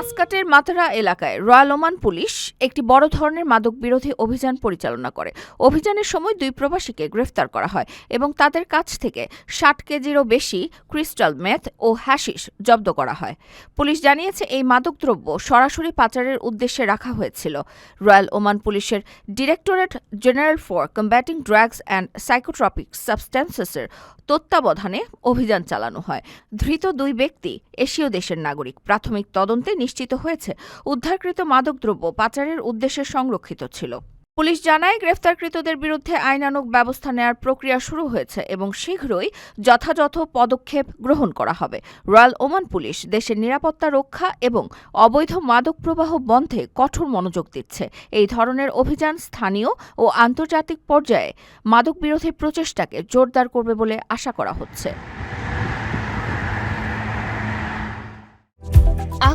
মাসকাটের মাতারা এলাকায় royal Oman police একটি বড় ধরনের মাদক বিরোধী অভিযান পরিচালনা করে। অভিযানের সময় দুই প্রবাসীকে গ্রেফতার করা হয় এবং তাদের কাছ থেকে ষাট কেজিরও বেশি ক্রিস্টাল মেথ ও হ্যাশিস জব্দ করা হয়। পুলিশ জানিয়েছে, এই মাদকদ্রব্য সরাসরি পাচারের উদ্দেশ্যে রাখা হয়েছিল। রয়্যাল ওমান পুলিশের directorate general for combating drugs and psychotropic সাবস্ট্যান্সেসের তত্ত্বাবধানে অভিযান চালানো হয়। ধৃত দুই ব্যক্তি এশীয় দেশের নাগরিক। প্রাথমিক তদন্তে নিশ্চিত হয়েছে, উদ্ধারকৃত মাদকদ্রব্য পাচারের উদ্দেশ্যে সংরক্ষিত ছিল। পুলিশ জানায়, গ্রেফতারকৃতদের বিরুদ্ধে আইনানুগ ব্যবস্থা নেওয়ার প্রক্রিয়া শুরু হয়েছে এবং শীঘ্রই যথাযথ পদক্ষেপ গ্রহণ করা হবে। রয়্যাল ওমান পুলিশ দেশের নিরাপত্তা রক্ষা এবং অবৈধ মাদক প্রবাহ বন্ধে কঠোর মনোযোগ দিচ্ছে। এই ধরনের অভিযান স্থানীয় ও আন্তর্জাতিক পর্যায়ে মাদক বিরোধী প্রচেষ্টাকে জোরদার করবে বলে আশা করা হচ্ছে।